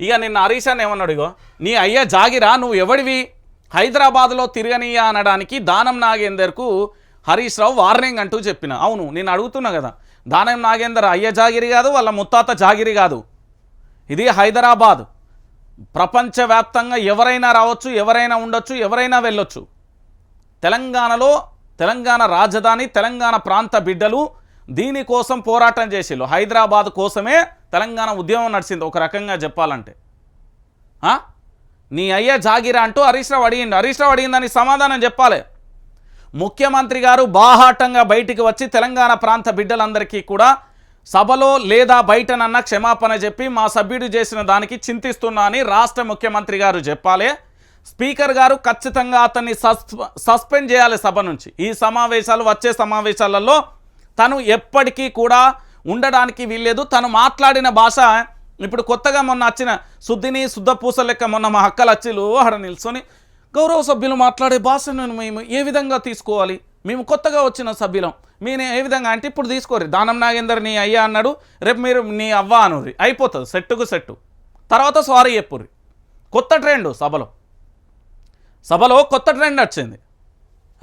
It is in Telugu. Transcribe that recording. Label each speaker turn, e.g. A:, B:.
A: ఇక నిన్న హరీష్ అని ఏమన్నాడు ఇగో? నీ అయ్యా జాగిరా నువ్వు ఎవడివి? హైదరాబాద్లో తిరగనీయా అనడానికి దానం నాగేందర్కు హరీష్ రావు వార్నింగ్ అంటూ చెప్పిన. అవును నేను అడుగుతున్నా కదా. దానం నాగేందర్ అయ్య జాగిరి కాదు వాళ్ళ ముత్తాత జాగిరి కాదు. ఇది హైదరాబాద్. ప్రపంచవ్యాప్తంగా ఎవరైనా రావచ్చు ఎవరైనా ఉండొచ్చు ఎవరైనా వెళ్ళొచ్చు. తెలంగాణలో తెలంగాణ రాజధాని తెలంగాణ ప్రాంత బిడ్డలు దీనికోసం పోరాటం చేసిళ్ళు. హైదరాబాద్ కోసమే తెలంగాణ ఉద్యమం నడిచింది ఒక రకంగా చెప్పాలంటే. నీ అయ్యే జాగిరా అంటూ హరీష్ రావు అడిగిండు. హరీష్ రావు అడిగిందని సమాధానం చెప్పాలి. ముఖ్యమంత్రి గారు బాహాటంగా బయటికి వచ్చి తెలంగాణ ప్రాంత బిడ్డలందరికీ కూడా సభలో లేదా బయటనన్న క్షమాపణ చెప్పి మా సభ్యుడు చేసిన దానికి చింతిస్తున్నా అని రాష్ట్ర ముఖ్యమంత్రి గారు చెప్పాలి. స్పీకర్ గారు ఖచ్చితంగా అతన్ని సస్ప సస్పెండ్ చేయాలి సభ నుంచి. ఈ సమావేశాలు వచ్చే సమావేశాలలో తను ఎప్పటికీ కూడా ఉండడానికి వీల్లేదు. తను మాట్లాడిన భాష ఇప్పుడు కొత్తగా మొన్న వచ్చిన శుద్ధిని శుద్ధపూస లెక్క మొన్న మా హక్కలు వచ్చిలు ఆడ నిల్చొని గౌరవ సభ్యులు మాట్లాడే భాషను మేము ఏ విధంగా తీసుకోవాలి? మేము కొత్తగా వచ్చిన సభ్యులం. మీరు ఏ విధంగా? అంటే ఇప్పుడు తీసుకోరు దానం నాగేందర్ నీ అయ్యా అన్నాడు రేపు మీరు నీ అవ్వ అనుది అయిపోతుంది సెట్టుకు సెట్టు. తర్వాత సారీ చెప్పుర్రి. కొత్త ట్రెండ్ సభలో. సభలో కొత్త ట్రెండ్ వచ్చింది.